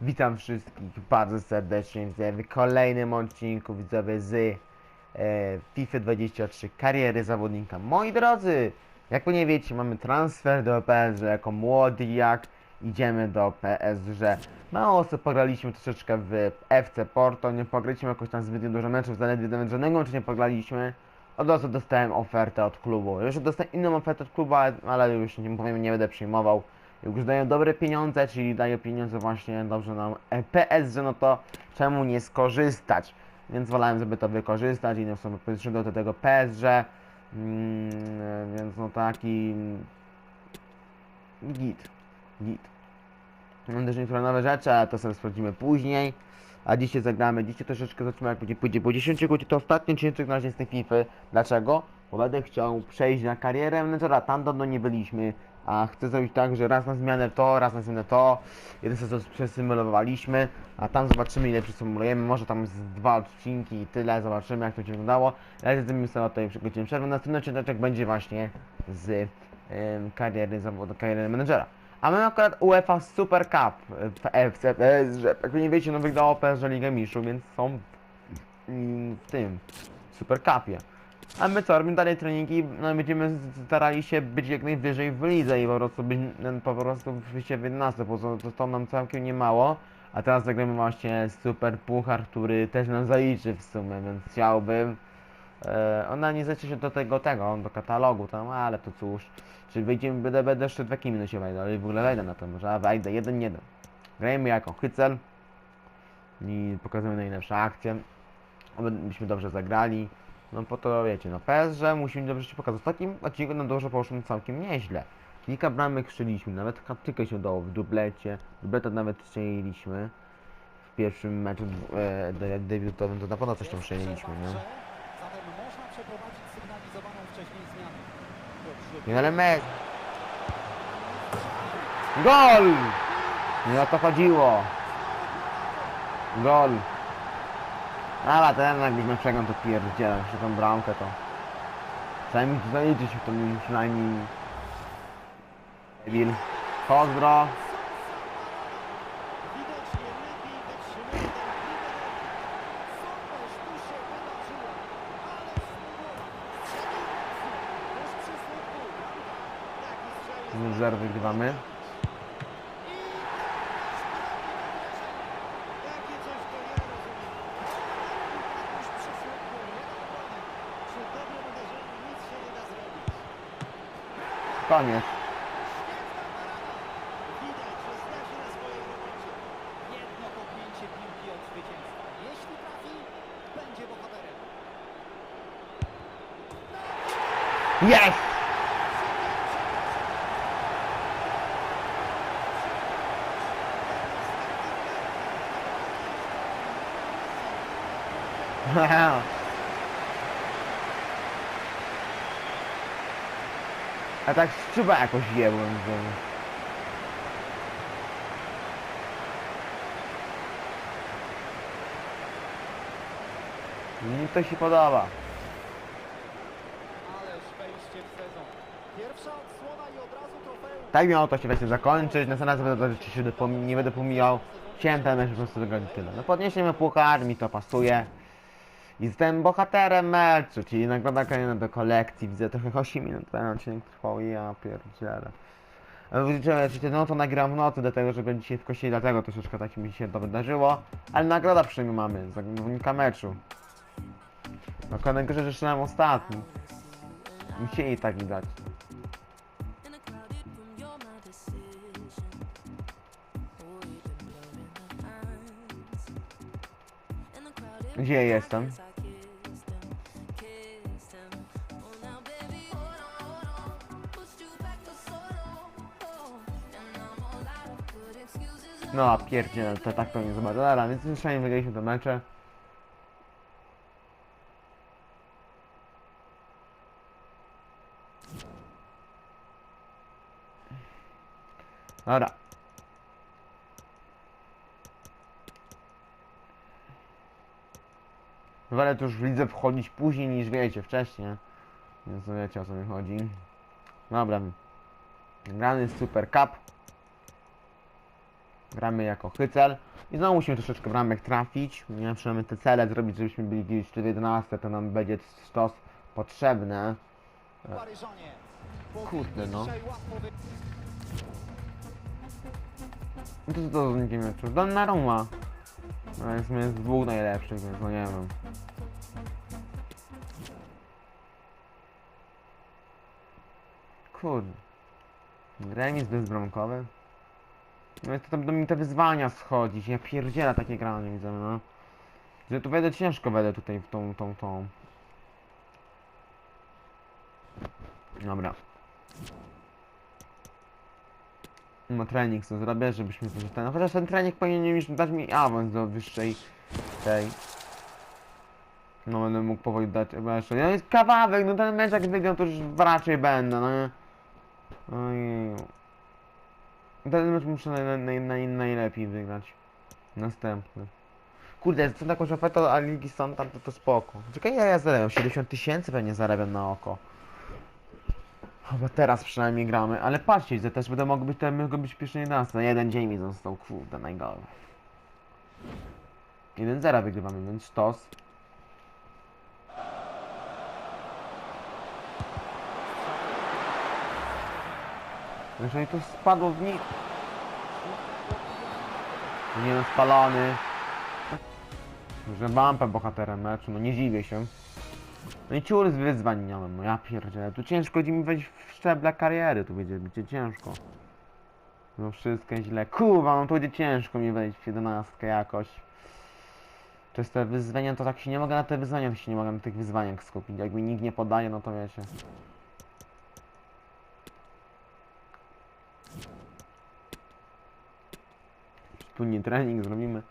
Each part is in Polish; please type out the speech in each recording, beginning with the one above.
Witam wszystkich bardzo serdecznie w kolejnym odcinku widzowie z e, FIFA 23 kariery zawodnika. Moi drodzy, jak nie wiecie, mamy transfer do PSG jako młody jak idziemy do PSG. Mało co pograliśmy troszeczkę w FC Porto, nie pograliśmy jakoś tam zbyt dużo meczów, zaledwie nawet żadnego meczu nie pograliśmy. Od razu dostałem ofertę od klubu. Już dostałem inną ofertę od klubu, ale- ale już nie powiem, nie będę przyjmował. Już dają dobre pieniądze, czyli dają pieniądze właśnie dobrze nam e, PSG, no to czemu nie skorzystać? Więc wolałem, żeby to wykorzystać i no sobie przyszedł do tego PSG. Mm, więc no taki git, git. Mam też niektóre nowe rzeczy, ale to sobie sprawdzimy później. A dzisiaj zagramy, dzisiaj troszeczkę zobaczymy jak będzie pójdzie. Po 10 godzin to ostatni odcinek na razie z tej FIFA. Dlaczego? Bo będę chciał przejść na karierę menedżera, tam dawno nie byliśmy. A chcę zrobić tak, że raz na zmianę to, raz na zmianę to. Jeden sezon przesymulowaliśmy, a tam zobaczymy ile przesymulujemy. Może tam z dwa odcinki i tyle, zobaczymy jak to będzie wyglądało. Ale zrobimy sobie tutaj przygodzimy przerwę. Następny odcinek będzie właśnie z em, kariery zawodu, kariery menedżera. A mamy akurat UEFA Super Cup w FC PSG. Jak wy nie wiecie, no wygrało PSG Ligę Mistrzów, więc są mm, w tym Super Cupie. A my co, robimy dalej treningi, no będziemy starali się być jak najwyżej w lidze i po prostu być no, po prostu w 11, bo to nam całkiem nie mało. A teraz zagramy właśnie super puchar, który też nam zaliczy w sumie, więc chciałbym. E, ona nie zacznie się do tego, tego, do katalogu tam, ale to cóż. Czy wyjdziemy, będę, będę jeszcze w jakiej minucie wejdę, ale w ogóle wejdę na to, może a wejdę, jeden, jeden. Grajmy jako hycel i pokazujemy najlepsze akcje. Byśmy dobrze zagrali. No po to wiecie, no PSG musimy dobrze się pokazać. W takim odcinku nam dobrze poszło całkiem nieźle. Kilka bramek strzeliśmy, nawet kaptykę się udało w dublecie. Dubleta nawet strzeliliśmy. W pierwszym meczu e, de- debiutowym to na pewno coś tam strzeliliśmy, nie? Zatem można przeprowadzić sygnalizowaną wcześniej zmianę. Dobrze, Nie ale mecz. Gol! Nie o to chodziło. Gol. Ale ten jakbyśmy przegrał to pierdzielę, że tą bramkę to. Przynajmniej zaliczyć to mi przynajmniej. Debil. Pozdro. Widocznie lepiej wytrzymuje ten lider. Coż tu się wydarzyło? Ale spróbował. Tuż przy słupku. Taki strzał jest Z zero wygrywamy. Takie coś to ja rozumiem. Tuż przy słupku. Nie ma obrony. Przy dobrym uderzeniu nic się nie da zrobić. Koniec. Widać, że zna się na swojej robocie. Jedno kopnięcie piłki od zwycięstwa. Jeśli trafi, będzie bohaterem. Jest! A tak szczuba jakoś jebłem znowu. Mi to się podoba. Tak miało to się właśnie zakończyć, następnym razem będę rzeczy się nie będę pomijał. Chciałem ten mecz po prostu wygrać tyle. No podniesiemy puchar, mi to pasuje. Jestem bohaterem meczu, czyli nagroda kolejna do kolekcji. Widzę trochę 8 minut ten odcinek trwał ja pierdzielę. Ale widzicie, wiecie, no to nagram w nocy do tego, żeby dzisiaj w kościele, dlatego troszeczkę tak mi się to wydarzyło. Ale nagroda przynajmniej mamy, za meczu. No kolejnego rzeczy zaczynałem ostatni. Musieli tak dać. In a No a pierdzielę, to tak to nie zobaczę. Dobra, więc zwyczajnie wygraliśmy te mecze. Dobra. Wolę tu już w lidze wchodzić później niż wiecie, wcześniej. Więc no wiecie o co mi chodzi. Dobra. Grany Super Cup. Gramy jako hycel. I znowu musimy troszeczkę bramek trafić. Nie przynajmniej te cele zrobić, żebyśmy byli gdzieś 4-11, to nam będzie stos potrzebne. Kurde, no. No to co to z nikim meczu? Donnarumma. No jest z dwóch najlepszych, więc no nie wiem. Kurde. Remis bezbramkowy. No i to tam do mi te wyzwania schodzić. Ja pierdzielę takie granie widzę, no. Że tu będę ciężko będę tutaj w tą, tą, tą. Dobra. No trening co zrobię, żebyśmy coś ten. No chociaż ten trening powinien już dać mi awans do wyższej tej. No będę mógł powoli dać jeszcze. No jest kawałek, no ten mecz jak to już raczej będę, no nie. Ojeju. Ten mecz muszę naj, naj, naj, najlepiej wygrać. Następny. Kurde, co taką ofertę, a ligi są tam, to, to spoko. Czekaj, ja, ja zarabiam 70 tysięcy pewnie zarabiam na oko. Chyba teraz przynajmniej gramy, ale patrzcie, że też będę mógł być, te mogą być pierwsze 11. Jeden dzień mi został, kurde, najgorzej. 1-0 wygrywamy, więc sztos. Jeżeli to spadło w nich. Nie no, spalony. Że Wampę bohaterem meczu, no nie dziwię się. No i ciur z wyzwań miałem, no ja pierdzielę. Tu ciężko mi wejść w szczeble kariery, tu będzie, będzie ciężko. No wszystko źle. Kurwa, no to będzie ciężko mi wejść w 11 jakoś. Przez te wyzwania to tak się nie mogę na te wyzwania, to się nie mogę na tych wyzwaniach skupić. Jak mi nikt nie podaje, no to wiecie. Tu nie trening zrobimy.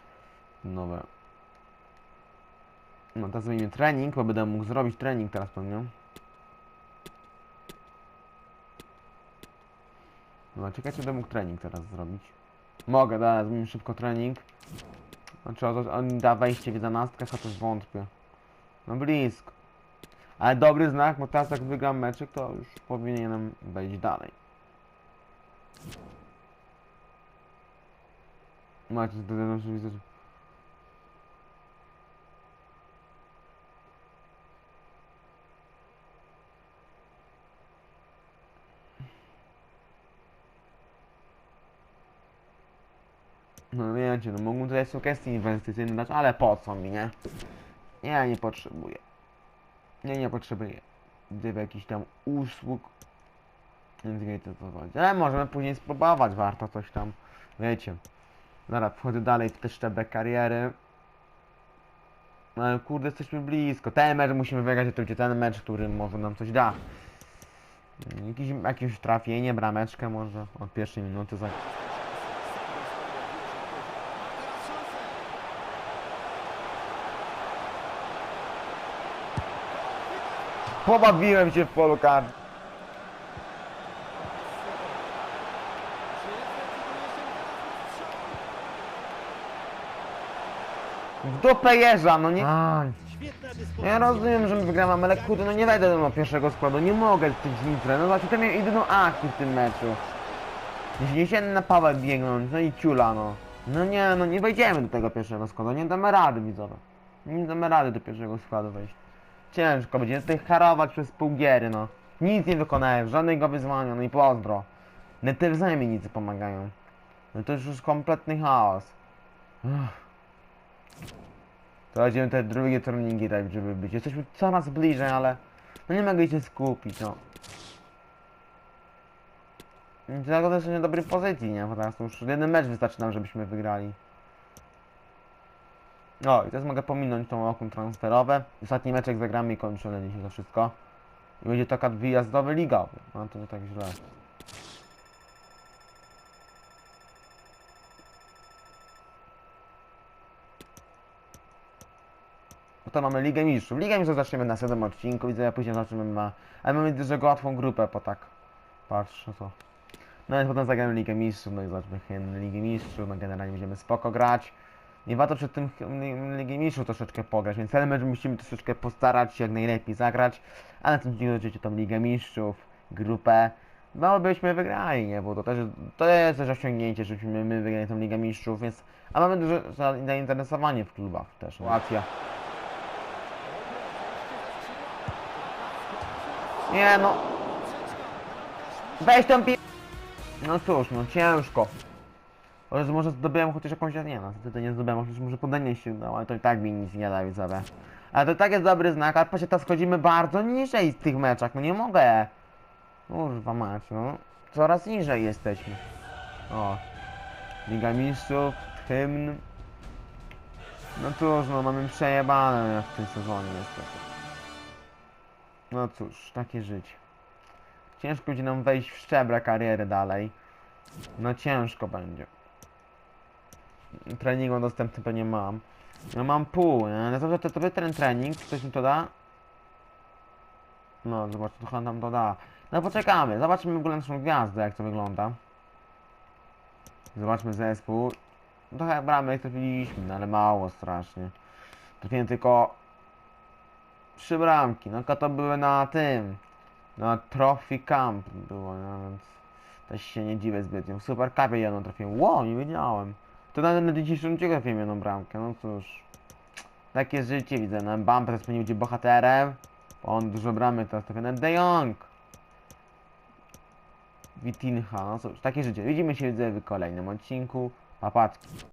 Dobra. No teraz zrobimy trening, bo będę mógł zrobić trening teraz pewnie. No czekajcie, będę mógł trening teraz zrobić. Mogę, da, zrobimy szybko trening. Znaczy, on, da wejście w 11, chociaż wątpię. No blisko. Ale dobry znak, bo teraz jak wygram meczek, to już powinienem wejść dalej. To no, że widzę. No wiecie, no mogą tutaj sugestie inwestycyjne dać, ale po co mi, nie? Ja nie potrzebuję. Nie, nie potrzebuję. Gdyby jakiś tam usług. Więc wiecie co chodzi. Ale możemy później spróbować, warto coś tam. Wiecie. Zaraz wchodzę dalej w te szczeble kariery. No ale kurde, jesteśmy blisko. Ten mecz musimy wygrać, to będzie ten mecz, który może nam coś da. Jakiś, jakieś trafienie, brameczkę może od pierwszej minuty za... Pobawiłem się w polu karnym. Czy decyduje się teraz na strzał? W dupę jeża, no nie... Ja rozumiem, że my wygramy, ale kurde, no nie wejdę do pierwszego składu, nie mogę z tych nitrem, no znaczy to miał jedyną akcję w tym meczu. Jeśli się na pałę biegnąć, no i ciula, no. No nie, no nie wejdziemy do tego pierwszego składu, nie damy rady, widzowie. Nie damy rady do pierwszego składu wejść. Ciężko będzie tutaj harować przez pół giery, no. Nic nie wykonałem, żadnego wyzwania, no i pozdro. No te wyzwania mi nic nie pomagają. No to już kompletny chaos. Uff. To będziemy te drugie turningi dać, żeby być. Jesteśmy coraz bliżej, ale no nie mogę się skupić, no. Dlatego też nie dobrej pozycji, nie? Bo teraz już jeden mecz wystarczy nam, żebyśmy wygrali. O, i teraz mogę pominąć tą okno transferowe. Ostatni meczek zagramy i kończymy dzisiaj to wszystko. I będzie to kat wyjazdowy ligowy. No to nie tak źle. To mamy Ligę Mistrzów. Ligę Mistrzów zaczniemy na siódmym odcinku, widzę, a później zobaczymy ma... Ale mamy dużo łatwą grupę, po tak... Patrzę to. No i potem zagramy Ligę Mistrzów, no i zobaczmy Ligi Mistrzów, no generalnie będziemy spoko grać. Nie warto przed tym Ligi Mistrzów troszeczkę pograć, więc mecz musimy troszeczkę postarać się jak najlepiej zagrać. Ale na tym odcinku zobaczycie tą Ligę Mistrzów, grupę. no byśmy wygrali, nie? Bo to też, to jest też osiągnięcie, żebyśmy my wygrali tą Ligę Mistrzów, więc... A mamy duże za- zainteresowanie w klubach też. Łatwia. Nie no, weź tą pi... No cóż, no ciężko. Jezu, może zdobyłem chociaż jakąś, nie no, wtedy nie zdobyłem, chociaż może podanie się udało, ale to i tak mi nic nie da, widzowie. Ale to i tak jest dobry znak, ale patrzcie, teraz schodzimy bardzo niżej w tych meczach, no nie mogę. Kurwa mać, no. Coraz niżej jesteśmy. O. Liga Mistrzów, hymn. No cóż, no mamy przejebane w tym sezonie niestety. No cóż, takie życie. Ciężko będzie nam wejść w szczebra kariery dalej. No ciężko będzie. Treningu dostępny pewnie mam. No mam pół, nie? No to, to, to, to ten trening, coś mi to da? No, zobacz, trochę nam to da. No poczekamy, zobaczmy w ogóle naszą gwiazdę, jak to wygląda. Zobaczmy zespół. Trochę bramek trafiliśmy, no ale mało strasznie. Trafiłem tylko trzy bramki, no to były na tym. Na Trophy Camp było, no więc też się nie dziwię zbytnio. W Super Cupie jedną trafiłem. Wow, nie wiedziałem. To nawet na dzisiejszym odcinku trafiłem jedną bramkę, no cóż. Takie życie widzę, no Bumper teraz powinien być bohaterem. bo On dużo bramek teraz trafia na De Jong. Witinha, no cóż, takie życie. Widzimy się w kolejnym odcinku. Papatki.